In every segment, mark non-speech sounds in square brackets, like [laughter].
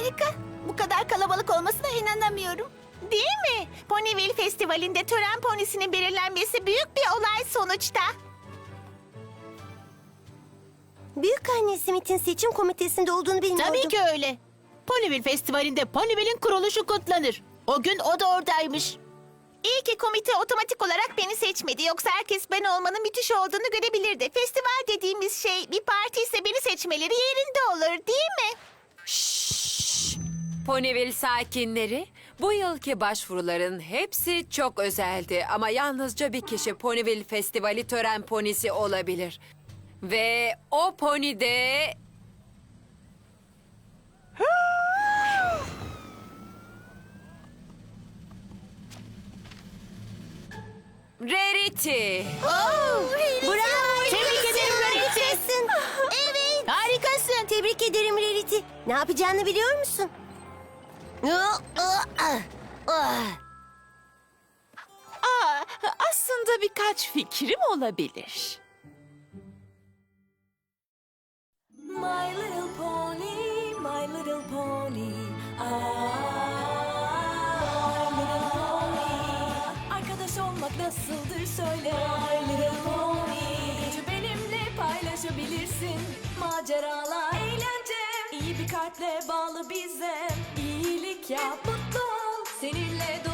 Harika. Bu kadar kalabalık olmasına inanamıyorum. Değil mi? Ponyville Festivali'nde tören ponisinin belirlenmesi büyük bir olay sonuçta. Büyük anne Smith'in seçim komitesinde olduğunu bilmiyordum. Tabii ki öyle. Ponyville Festivali'nde Ponyville'in kuruluşu kutlanır. O gün o da oradaymış. İyi ki komite otomatik olarak beni seçmedi. Yoksa herkes ben olmanın müthiş olduğunu görebilirdi. Festival dediğimiz şey bir parti ise beni seçmeleri yerinde olur değil mi? Ponyville sakinleri, bu yılki başvuruların hepsi çok özeldi ama yalnızca bir kişi Ponyville Festivali tören ponisi olabilir. Ve o pony de... Rarity. Bravo. Tebrik ederim Rarity. Harikasın. Evet. Harikasın. Tebrik ederim Rarity. Ne yapacağını biliyor musun? Aa, aslında birkaç fikrim olabilir. My little pony, my little pony. Arkadaş olmak nasıldır söyle. My little pony. Gücü benimle paylaşabilirsin. Maceralar, eğlence. İyi bir kalple bağlı bize. Yap, mutlu ol. Seninle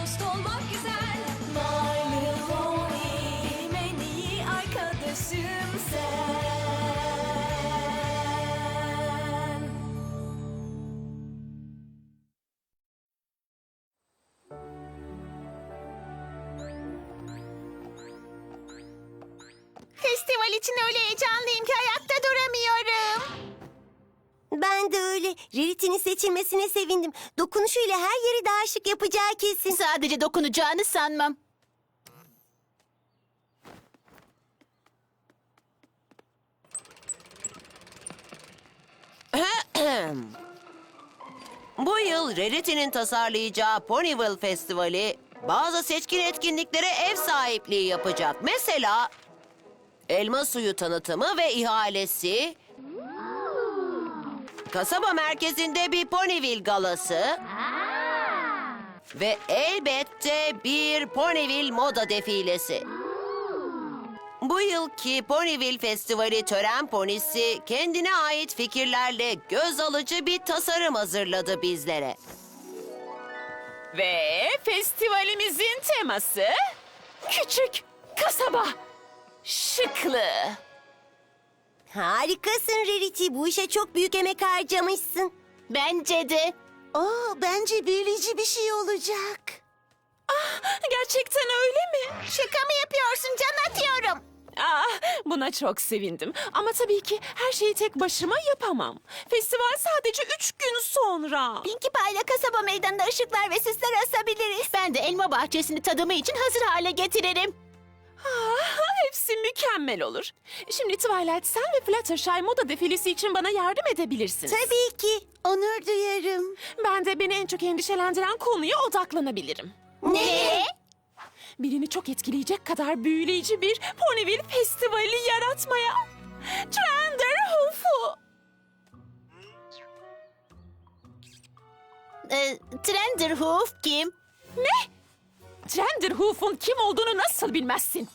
Rarity'nin seçilmesine sevindim. Dokunuşuyla her yeri daha şık yapacağı kesin. Sadece dokunacağını sanmam. [clears throat] Bu yıl Rarity'nin tasarlayacağı Ponyville Festivali bazı seçkin etkinliklere ev sahipliği yapacak. Mesela elma suyu tanıtımı ve ihalesi, kasaba merkezinde bir Ponyville galası ve elbette bir Ponyville moda defilesi. Bu yılki Ponyville Festivali tören ponisi kendine ait fikirlerle göz alıcı bir tasarım hazırladı bizlere. Ve festivalimizin teması küçük kasaba şıklığı. Harikasın Rarity. Bu işe çok büyük emek harcamışsın. Bence de. Oo, bence büyüleyici bir şey olacak. Gerçekten öyle mi? Şaka mı yapıyorsun? Can atıyorum. Ah, buna çok sevindim. Ama tabii ki her şeyi tek başıma yapamam. Festival sadece üç gün sonra. Pinkie Pie'le kasaba meydanında ışıklar ve süsler asabiliriz. Ben de elma bahçesini tadımı için hazır hale getiririm. Ah, hepsi mükemmel olur. Şimdi Twilight sen ve Fluttershy moda defilesi için bana yardım edebilirsiniz. Tabii ki. Onur duyarım. Ben de beni en çok endişelendiren konuya odaklanabilirim. Ne? Birini çok etkileyecek kadar büyüleyici bir Ponyville Festivali yaratmaya. Trenderhoof'u. Ee, Trenderhoof kim? Trenderhoof'un kim olduğunu nasıl bilmezsin?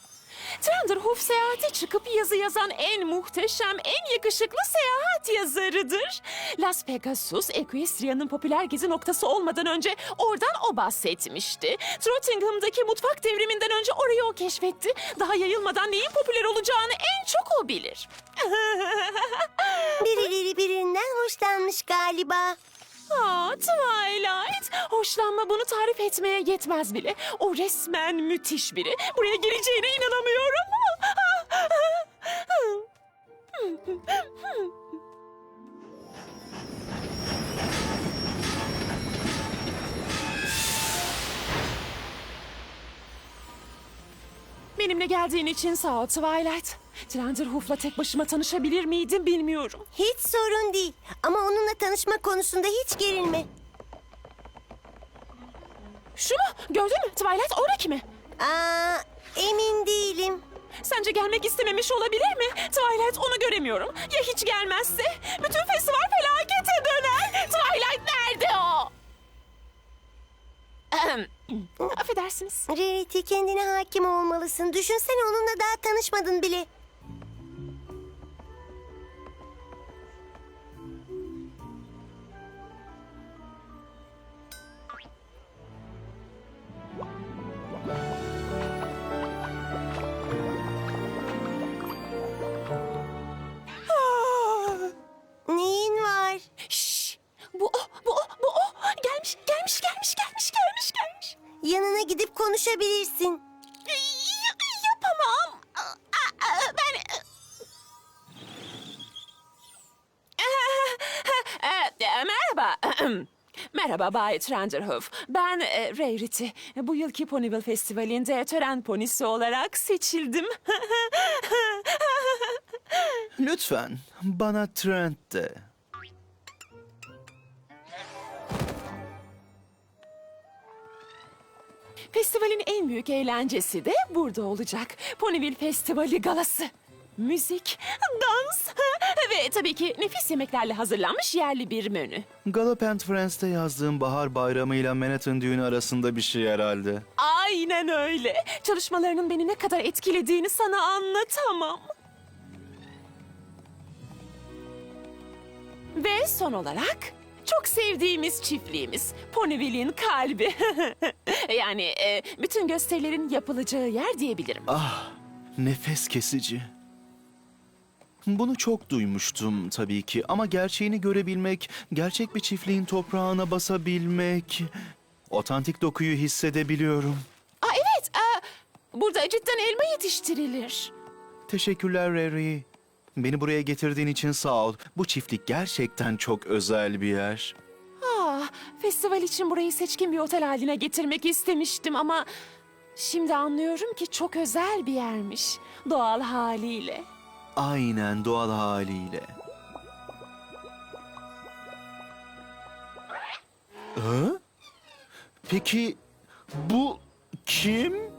Trenderhoof seyahate çıkıp yazı yazan en muhteşem, en yakışıklı seyahat yazarıdır. Las Pegasus, Equestria'nın popüler gezi noktası olmadan önce oradan o bahsetmişti. Trottingham'daki mutfak devriminden önce orayı o keşfetti. Daha yayılmadan neyin popüler olacağını en çok o bilir. Birileri birinden hoşlanmış galiba. Aa, Twilight. Hoşlanma bunu tarif etmeye yetmez bile. O resmen müthiş biri. Buraya geleceğine inanamıyorum. Benimle geldiğin için sağ ol Twilight. Trenderhoof'la tek başıma tanışabilir miydim bilmiyorum. Hiç sorun değil. Ama onunla tanışma konusunda hiç gerilme. Şu mu? Gördün mü? Twilight oradaki mi? Aa, emin değilim. Sence gelmek istememiş olabilir mi? Twilight onu göremiyorum. Ya hiç gelmezse? Bütün festival felakete döner. Twilight nerede o? Ahem. Affedersiniz. Rarity kendine hakim olmalısın. Düşünsene onunla daha tanışmadın bile. Konuşabilirsin. Yapamam. Ben... Ee, [laughs] e, Merhaba. [clears throat] Merhaba Bay Trenderhoof. Ben e, Rarity. Bu yılki Ponyville Festivali'nde tören ponisi olarak seçildim. [laughs] Lütfen bana Trent de. Festivalin en büyük eğlencesi de burada olacak. Ponyville Festivali galası. Müzik, dans ve tabii ki nefis yemeklerle hazırlanmış yerli bir menü. Gallup and Friends'te yazdığım bahar bayramıyla Manhattan düğünü arasında bir şey herhalde. Aynen öyle. Çalışmalarının beni ne kadar etkilediğini sana anlatamam. Ve son olarak çok sevdiğimiz çiftliğimiz Ponyville'in kalbi. [laughs] yani e, bütün gösterilerin yapılacağı yer diyebilirim. Ah, nefes kesici. Bunu çok duymuştum tabii ki ama gerçeğini görebilmek, gerçek bir çiftliğin toprağına basabilmek... Otantik dokuyu hissedebiliyorum. Aa, evet, aa, burada cidden elma yetiştirilir. Teşekkürler Rary. Beni buraya getirdiğin için sağ ol. Bu çiftlik gerçekten çok özel bir yer. Ah, festival için burayı seçkin bir otel haline getirmek istemiştim ama... Şimdi anlıyorum ki çok özel bir yermiş. Doğal haliyle. Aynen doğal haliyle. Hı? Peki bu? Kim?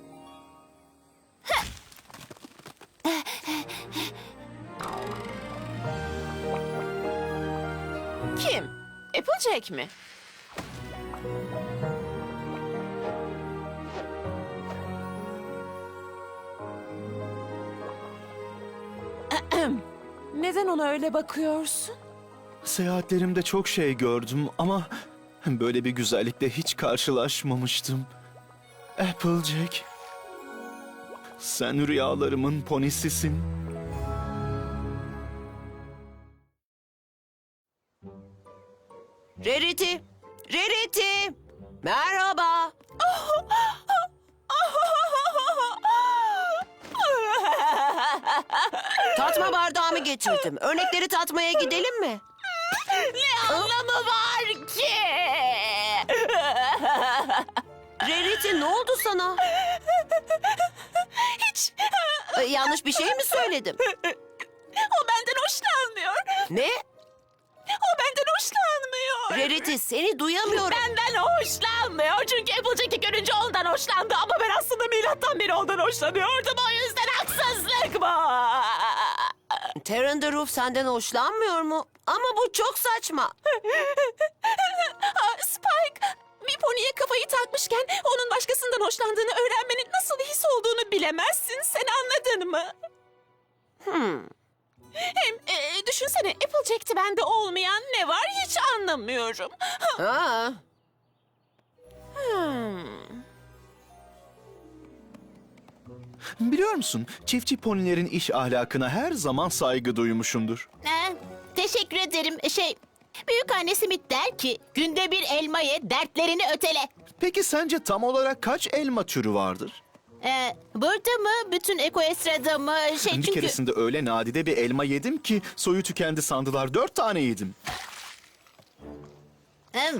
Applejack mi? [clears throat] Neden ona öyle bakıyorsun? Seyahatlerimde çok şey gördüm ama böyle bir güzellikle hiç karşılaşmamıştım. Applejack. Sen rüyalarımın ponisisin. Tatmaya gidelim mi? Ne anlamı var ki? Rarity ne oldu sana? Hiç. Ee, yanlış bir şey mi söyledim? O benden hoşlanmıyor. Ne? O benden hoşlanmıyor. Rarity seni duyamıyorum. Benden hoşlanmıyor çünkü Applejack'i görünce ondan hoşlandı ama ben aslında milattan beri ondan hoşlanıyordum o yüzden haksızlık bu. Terran the Roof senden hoşlanmıyor mu? Ama bu çok saçma. Aa, [laughs] Spike bir poniye kafayı takmışken onun başkasından hoşlandığını öğrenmenin nasıl bir his olduğunu bilemezsin sen anladın mı? Hmm. Hem e, düşünsene Applejack'ti bende olmayan ne var hiç anlamıyorum. Ha. Hmm. Biliyor musun, çiftçi ponilerin iş ahlakına her zaman saygı duymuşumdur. Ee, teşekkür ederim. Şey, büyük anne Smith der ki günde bir elma ye, dertlerini ötele. Peki sence tam olarak kaç elma türü vardır? Ee, burada mı, bütün Ekoestra'da mı? Şey Bir çünkü... keresinde öyle nadide bir elma yedim ki soyu tükendi sandılar. Dört tane yedim. Hem,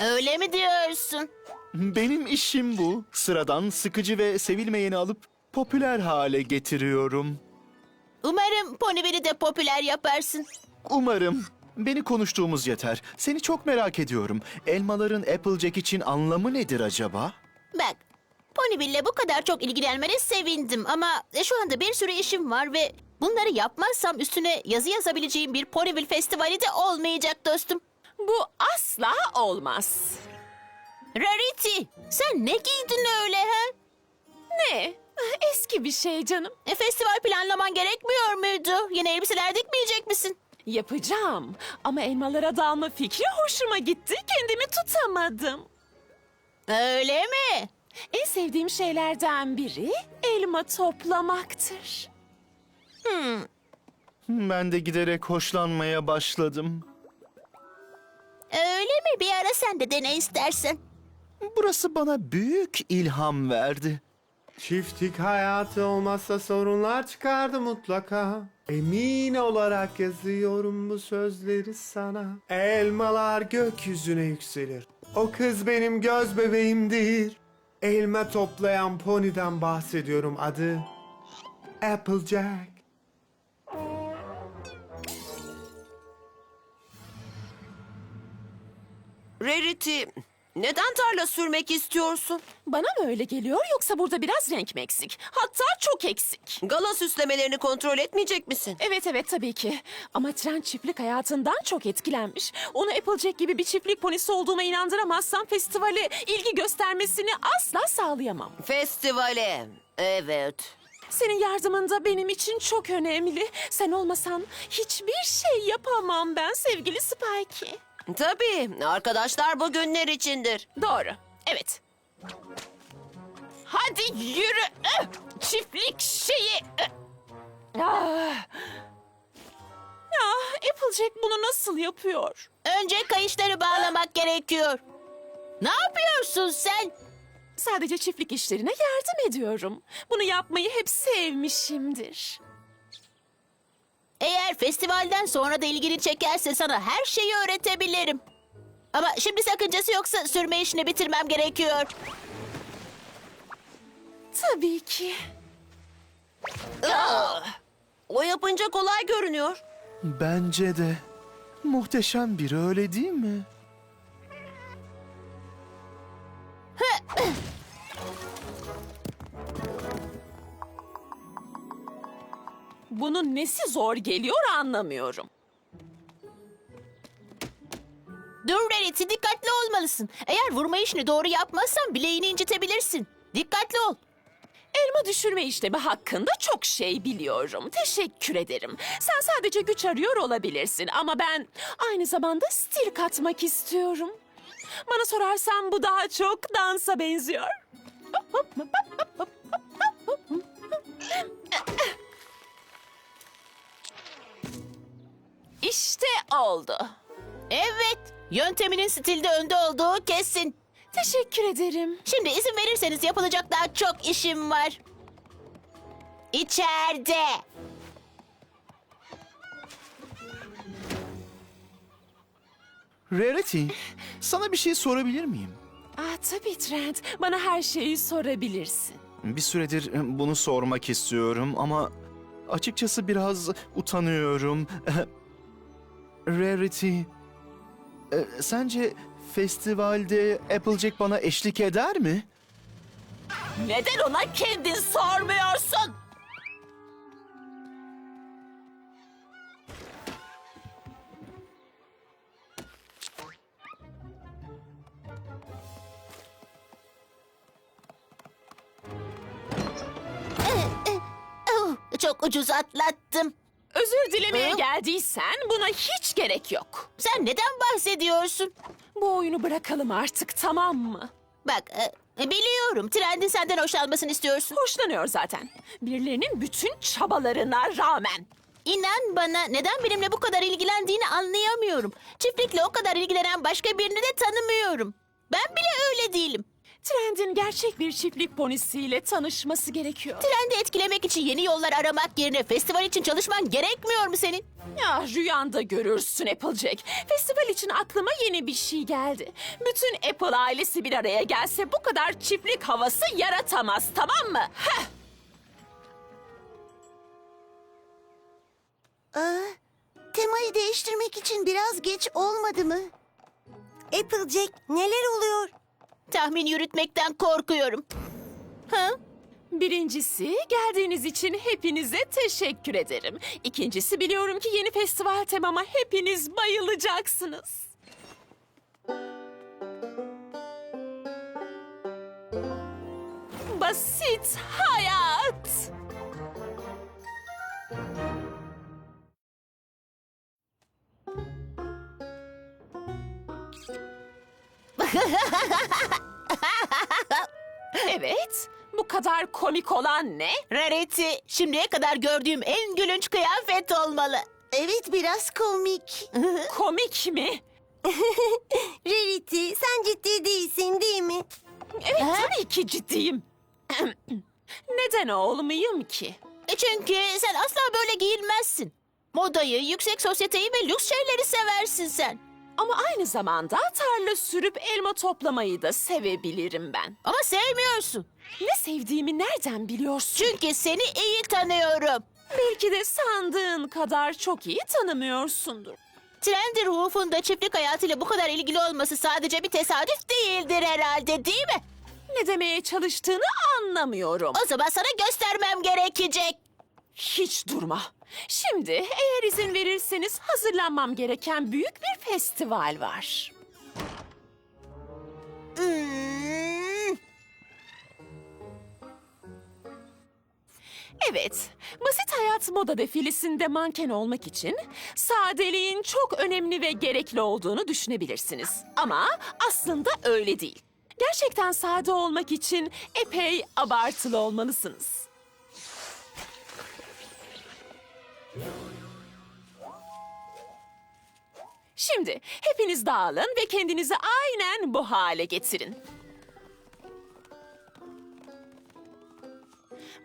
öyle mi diyorsun? Benim işim bu. Sıradan, sıkıcı ve sevilmeyeni alıp popüler hale getiriyorum. Umarım Ponyville'i de popüler yaparsın. Umarım. Beni konuştuğumuz yeter. Seni çok merak ediyorum. Elmaların Applejack için anlamı nedir acaba? Bak, Ponyville'le bu kadar çok ilgilenmene sevindim ama şu anda bir sürü işim var ve bunları yapmazsam üstüne yazı yazabileceğim bir Ponyville festivali de olmayacak dostum. Bu asla olmaz. Rarity, sen ne giydin öyle ha? Ne? Eski bir şey canım. E, festival planlaman gerekmiyor muydu? Yeni elbiseler dikmeyecek misin? Yapacağım. Ama elmalara dalma fikri hoşuma gitti. Kendimi tutamadım. Öyle mi? En sevdiğim şeylerden biri elma toplamaktır. Ben de giderek hoşlanmaya başladım. Öyle mi? Bir ara sen de dene istersen. Burası bana büyük ilham verdi. Çiftlik hayatı olmazsa sorunlar çıkardı mutlaka. Emin olarak yazıyorum bu sözleri sana. Elmalar gökyüzüne yükselir. O kız benim göz bebeğimdir. Elma toplayan poniden bahsediyorum adı. Applejack. Rarity, neden tarla sürmek istiyorsun? Bana mı öyle geliyor yoksa burada biraz renk mi eksik? Hatta çok eksik. Gala süslemelerini kontrol etmeyecek misin? Evet evet tabii ki. Ama Trent çiftlik hayatından çok etkilenmiş. Onu Applejack gibi bir çiftlik ponisi olduğuma inandıramazsam festivale ilgi göstermesini asla sağlayamam. Festivale. Evet. Senin yardımın da benim için çok önemli. Sen olmasan hiçbir şey yapamam ben sevgili Spikey. Tabii, arkadaşlar bu günler içindir. Doğru. Evet. Hadi yürü. Öh! Çiftlik şeyi. Öh! Ah. Ah, Applejack bunu nasıl yapıyor? Önce kayışları bağlamak gerekiyor. Ne yapıyorsun sen? Sadece çiftlik işlerine yardım ediyorum. Bunu yapmayı hep sevmişimdir. Eğer festivalden sonra da ilgini çekerse sana her şeyi öğretebilirim. Ama şimdi sakıncası yoksa sürme işini bitirmem gerekiyor. Tabii ki. O yapınca kolay görünüyor. Bence de. Muhteşem biri öyle değil mi? Bunun nesi zor geliyor anlamıyorum. Dur Rarity dikkatli olmalısın. Eğer vurma işini doğru yapmazsan bileğini incitebilirsin. Dikkatli ol. Elma düşürme işlemi hakkında çok şey biliyorum. Teşekkür ederim. Sen sadece güç arıyor olabilirsin ama ben aynı zamanda stil katmak istiyorum. Bana sorarsan bu daha çok dansa benziyor. İşte oldu. Evet, yönteminin stilde önde olduğu kesin. Teşekkür ederim. Şimdi izin verirseniz yapılacak daha çok işim var. İçeride. Rarity, sana bir şey sorabilir miyim? Ah tabii Trent. Bana her şeyi sorabilirsin. Bir süredir e, bunu sormak istiyorum ama açıkçası biraz utanıyorum. [laughs] Rarity, e, sence festivalde Applejack bana eşlik eder mi? Neden ona kendin sormuyorsun? Oh, çok ucuz atlattım. Özür dilemeye Hı? geldiysen buna hiç gerek yok. Sen neden bahsediyorsun? Bu oyunu bırakalım artık tamam mı? Bak, e, biliyorum trendin senden hoşlanmasını istiyorsun. Hoşlanıyor zaten. Birilerinin bütün çabalarına rağmen. İnan bana neden benimle bu kadar ilgilendiğini anlayamıyorum. Çiftlikle o kadar ilgilenen başka birini de tanımıyorum. Ben bile öyle değilim. Trendin gerçek bir çiftlik ponisiyle tanışması gerekiyor. Trendi etkilemek için yeni yollar aramak yerine festival için çalışman gerekmiyor mu senin? Ya rüyanda görürsün Applejack. Festival için aklıma yeni bir şey geldi. Bütün Apple ailesi bir araya gelse bu kadar çiftlik havası yaratamaz tamam mı? Heh. Temayı değiştirmek için biraz geç olmadı mı? Applejack neler oluyor? Tahmin yürütmekten korkuyorum. Ha? Birincisi geldiğiniz için hepinize teşekkür ederim. İkincisi biliyorum ki yeni festival temama hepiniz bayılacaksınız. Basit hayat. [laughs] evet, bu kadar komik olan ne? Rarity, şimdiye kadar gördüğüm en gülünç kıyafet olmalı. Evet biraz komik. [laughs] [laughs] Komik mi? Rarity sen ciddi değilsin değil mi? Evet, tabii ki ciddiyim. [clears throat] Neden olmayayım ki? E çünkü sen asla böyle giyinmezsin. Modayı, yüksek sosyeteyi ve lüks şeyleri seversin sen. Ama aynı zamanda tarla sürüp elma toplamayı da sevebilirim ben. Ama sevmiyorsun. Ne sevdiğimi nereden biliyorsun? Çünkü seni iyi tanıyorum. Belki de sandığın kadar çok iyi tanımıyorsundur. Trenderhoof'un da çiftlik hayatıyla bu kadar ilgili olması sadece bir tesadüf değildir herhalde değil mi? Ne demeye çalıştığını anlamıyorum. O zaman sana göstermem gerekecek. Hiç durma. Şimdi eğer izin verirseniz hazırlanmam gereken büyük bir festival var. Hmm. Evet, basit hayat moda defilisinde manken olmak için sadeliğin çok önemli ve gerekli olduğunu düşünebilirsiniz. Ama aslında öyle değil. Gerçekten sade olmak için epey abartılı olmalısınız. Şimdi hepiniz dağılın ve kendinizi aynen bu hale getirin.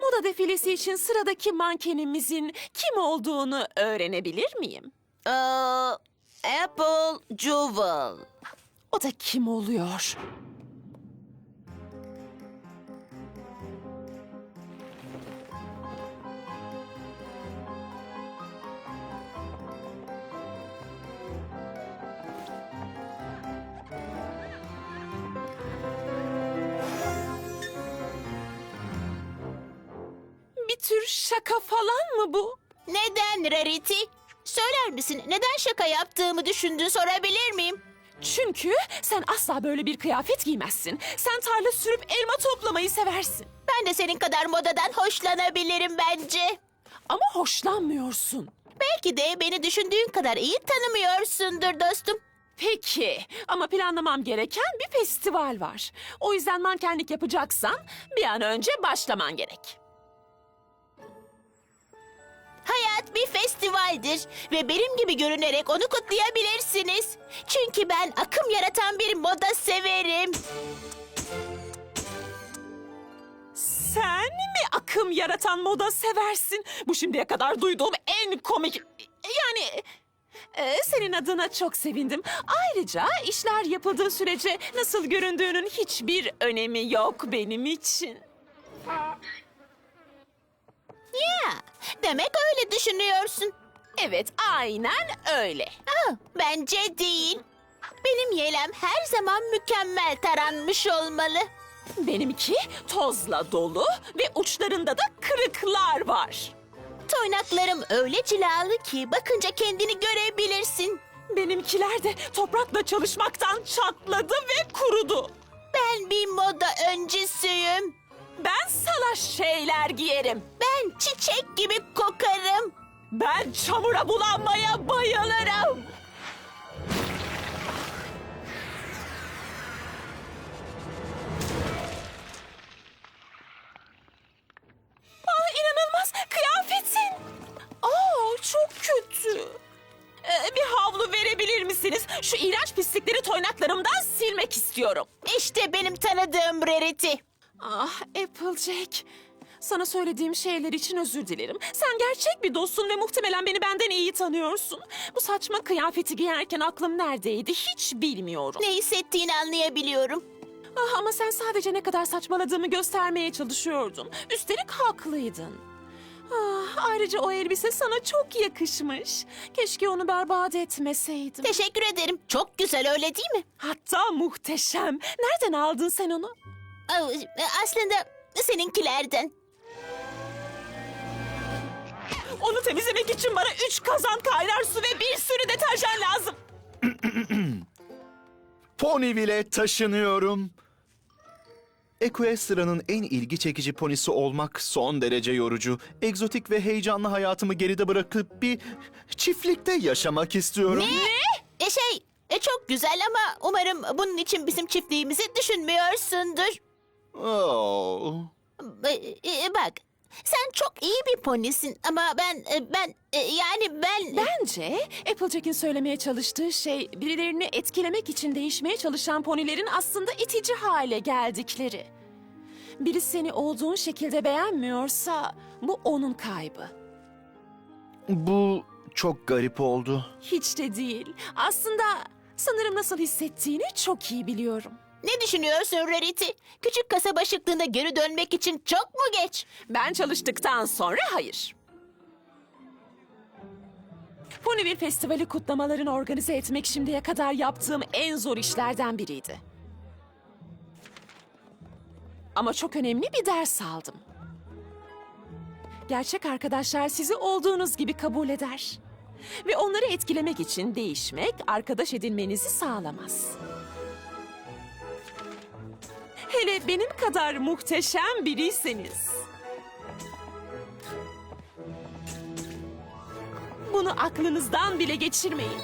Moda defilesi için sıradaki mankenimizin kim olduğunu öğrenebilir miyim? Ee, Apple Jewel. O da kim oluyor? Bir tür şaka falan mı bu? Neden Rarity? Söyler misin neden şaka yaptığımı düşündüğü sorabilir miyim? Çünkü sen asla böyle bir kıyafet giymezsin. Sen tarla sürüp elma toplamayı seversin. Ben de senin kadar modadan hoşlanabilirim bence. Ama hoşlanmıyorsun. Belki de beni düşündüğün kadar iyi tanımıyorsundur dostum. Peki ama planlamam gereken bir festival var. O yüzden mankenlik yapacaksan bir an önce başlaman gerek. Hayat bir festivaldir ve benim gibi görünerek onu kutlayabilirsiniz. Çünkü ben akım yaratan bir moda severim. Sen mi akım yaratan moda seversin? Bu şimdiye kadar duyduğum en komik... Yani... e, senin adına çok sevindim. Ayrıca işler yapıldığı sürece nasıl göründüğünün hiçbir önemi yok benim için. Ya, demek öyle düşünüyorsun. Evet, aynen öyle. Ah, bence değil. Benim yelem her zaman mükemmel taranmış olmalı. Benimki tozla dolu ve uçlarında da kırıklar var. Toynaklarım öyle cilalı ki bakınca kendini görebilirsin. Benimkiler de toprakla çalışmaktan çatladı ve kurudu. Ben bir moda öncüsüyüm. Ben salaş şeyler giyerim. Ben çiçek gibi kokarım. Ben çamura bulanmaya bayılırım. Ah inanılmaz kıyafetin. Aa çok kötü. Ee, bir havlu verebilir misiniz? Şu iğrenç pislikleri toynaklarımdan silmek istiyorum. İşte benim tanıdığım Rarity. Ah Applejack. Sana söylediğim şeyler için özür dilerim. Sen gerçek bir dostsun ve muhtemelen beni benden iyi tanıyorsun. Bu saçma kıyafeti giyerken aklım neredeydi hiç bilmiyorum. Ne hissettiğini anlayabiliyorum. Ah, ama sen sadece ne kadar saçmaladığımı göstermeye çalışıyordun. Üstelik haklıydın. Ah, ayrıca o elbise sana çok yakışmış. Keşke onu berbat etmeseydim. Teşekkür ederim. Çok güzel öyle değil mi? Hatta muhteşem. Nereden aldın sen onu? Aslında seninkilerden. Onu temizlemek için bana üç kazan kaynar su ve bir sürü deterjan lazım. [clears throat] Ponyville'e taşınıyorum. Equestria'nın en ilgi çekici ponisi olmak son derece yorucu. Egzotik ve heyecanlı hayatımı geride bırakıp bir çiftlikte yaşamak istiyorum. E şey, e çok güzel ama umarım bunun için bizim çiftliğimizi düşünmüyorsundur. Oh. E, e, bak, sen çok iyi bir ponisin ama ben, e, ben, e, yani ben... Bence Applejack'in söylemeye çalıştığı şey birilerini etkilemek için değişmeye çalışan ponilerin aslında itici hale geldikleri. Biri seni olduğun şekilde beğenmiyorsa bu onun kaybı. Bu çok garip oldu. Hiç de değil. Aslında sanırım nasıl hissettiğini çok iyi biliyorum. Ne düşünüyorsun Rarity? Küçük kasaba şıklığına geri dönmek için çok mu geç? Ben çalıştıktan sonra hayır. Ponyville Festivali kutlamalarını organize etmek şimdiye kadar yaptığım en zor işlerden biriydi. Ama çok önemli bir ders aldım. Gerçek arkadaşlar sizi olduğunuz gibi kabul eder. Ve onları etkilemek için değişmek arkadaş edinmenizi sağlamaz. Hele benim kadar muhteşem biriyseniz. Bunu aklınızdan bile geçirmeyin.